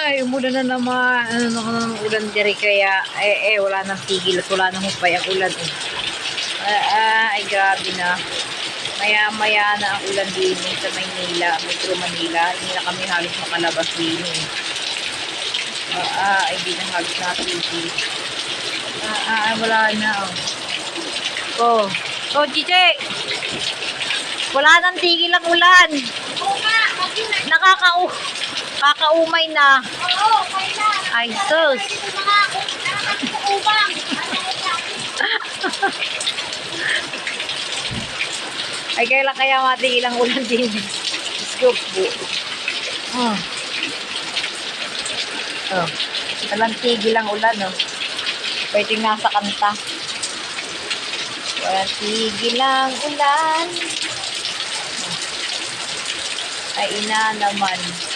Ay, umulan na naman. Ano na ka ng ulan diri kaya eh, eh wala nang tigil at wala nang hupay ang ulan. Eh. Ah, ah, ay grabe na. Maya-maya na ang ulan din eh, sa Maynila, Metro Manila. Hindi na kami halos makalabas din eh. Ah, ah, ay di na halos natigil. Ah, ay, wala na oh. Oh, oh, Chiche! Wala nang tigil ang ulan. Oo nga, kakaumay na. Oo, kailan. Ay, sus. Ay, kailan kaya matigil ang ulan din? Scoop po. Hmm. Oh. Walang tigil ang ulan, oh. Pwede nasa kanta. Walang tigil ang ulan. Ay, ina naman.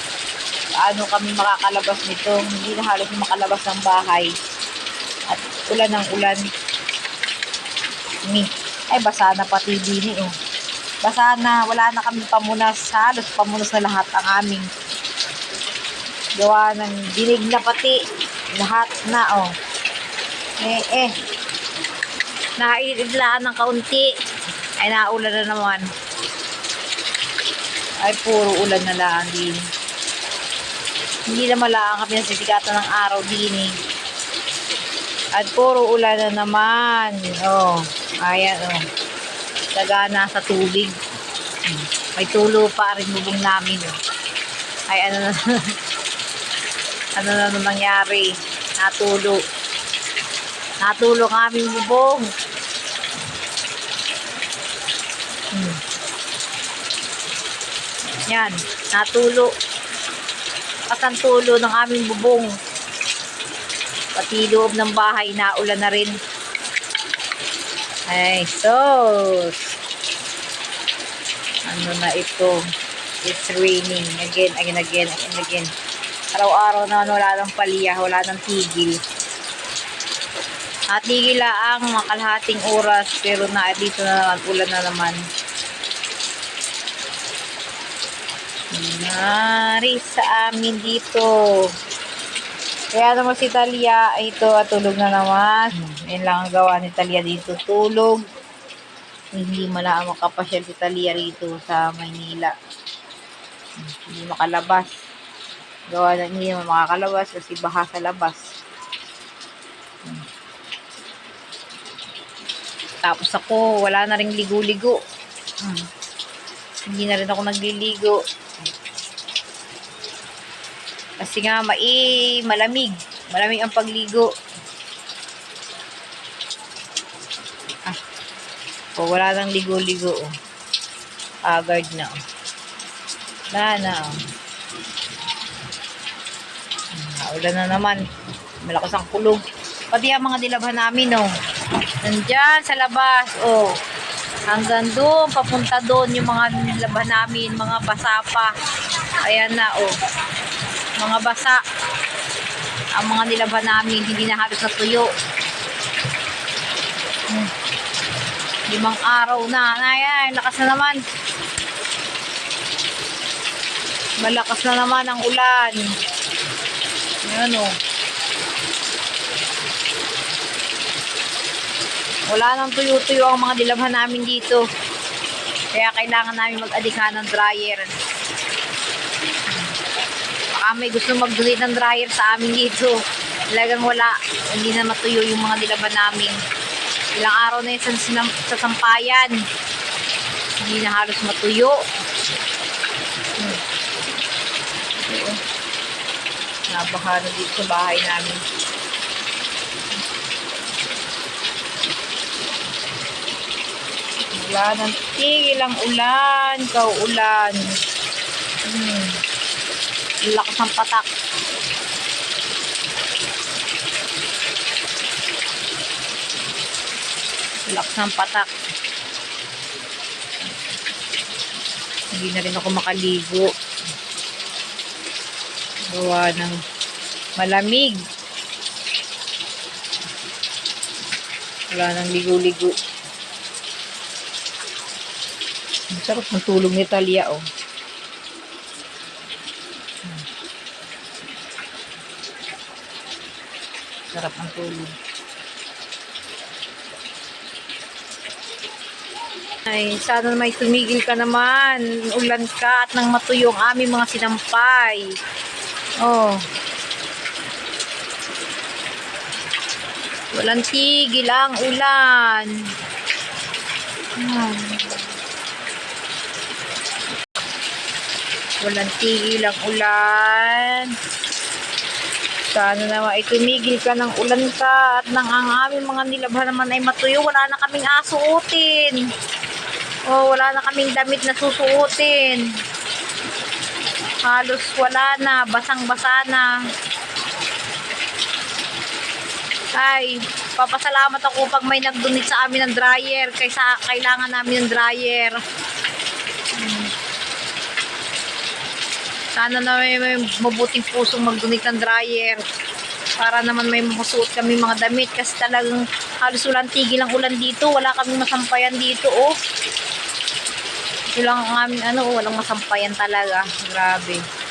Paano kami makakalabas nito? Hindi na halos makalabas ng bahay. At ulan ng ulan. Mi. Ay, basa na pati dini, oh. Basa na, wala na kami pamunas. Halos pamunas na lahat ang aming gawa ng dinig na pati. Lahat na, oh. Eh, eh. Nakailidlaan ng kaunti. Ay, naulan na naman. Ay, puro ulan na lang din. Hindi na malaan kami nasisikatan ng araw din eh. At puro ulan na naman. Oh, ayan oh. Sagana sa tubig. May tulo pa rin bubong namin oh. Ay ano na ano na nangyari? Natulo. Natulo ang aming bubong. Hmm. Yan, natulo. At ang tulo ng aming bubong. Pati loob ng bahay, naulan na rin. Ay, sos. Ano na ito? It's raining again, again, again, again, again. Araw-araw na wala ng palya, wala ng tigil. At tigil ang mga kalahating oras, pero na dito na naman, ulan na naman. Nari sa amin dito. Kaya naman si Talia, ito at tulog na naman. Yan lang ang gawa ni Talia dito, tulog. Hindi mala makapasyal si Talia rito sa Maynila. Hindi makalabas. Gawa na hindi naman makakalabas kasi baha sa labas. Tapos ako, wala na rin ligo-ligo. Hmm. Hindi na rin ako nagliligo. Kasi nga, mai, malamig. Malamig ang pagligo. Ah. O, wala nang ligo-ligo. Oh. Agard na. Oh. Wala na. Oh. Ah, Ulan na naman. Malakas ang kulog. Pati ang mga dilabhan namin, oh. Nandyan sa labas, oh. Hanggang doon, papunta doon yung mga dilabhan namin, mga basa pa. Ayan na, oh. Mga basa. Ang mga nilaban namin hindi na halos natuyo. Hmm. limang araw na. Ayan lakas na naman. Malakas na naman ang ulan. Ayan o wala nang tuyo-tuyo ang mga dilabhan namin dito kaya kailangan namin mag-adika ng dryer baka may gusto mag-donate ng dryer sa amin dito. Talagang wala. Hindi na matuyo yung mga dilaban namin. Ilang araw na yun sa, sa sampayan. Hindi na halos matuyo. Hmm. Oo. Nabaha na dito sa bahay namin. Wala nang tigil ang ulan, kauulan. Hmm. Ang lakas ng patak. Ang Lakas ng patak. Hindi na rin ako makaligo. Gawa ng malamig. Wala nang ligo-ligo. Ang sarap ng tulog ni Talia, oh. Sarap ang tulog. Ay, sana may tumigil ka naman. Ulan ka at nang matuyo ang aming mga sinampay. Oh. Walang tigil ang ulan. Hmm. Walang tigil ang ulan. Sana naman ay tumigil ka ng ulan ka at nang ang aming mga nilabhan naman ay matuyo. Wala na kaming asuotin. Oh, wala na kaming damit na susuotin. Halos wala na. Basang-basa na. Ay, papasalamat ako pag may nag-donate sa amin ng dryer kaysa kailangan namin ng dryer. Hmm. Sana na may, may mabuting pusong mag-donate ng dryer para naman may masuot kami mga damit kasi talagang halos walang tigil ang ulan dito. Wala kaming masampayan dito, oh. Ito lang ang aming ano, walang masampayan talaga. Grabe.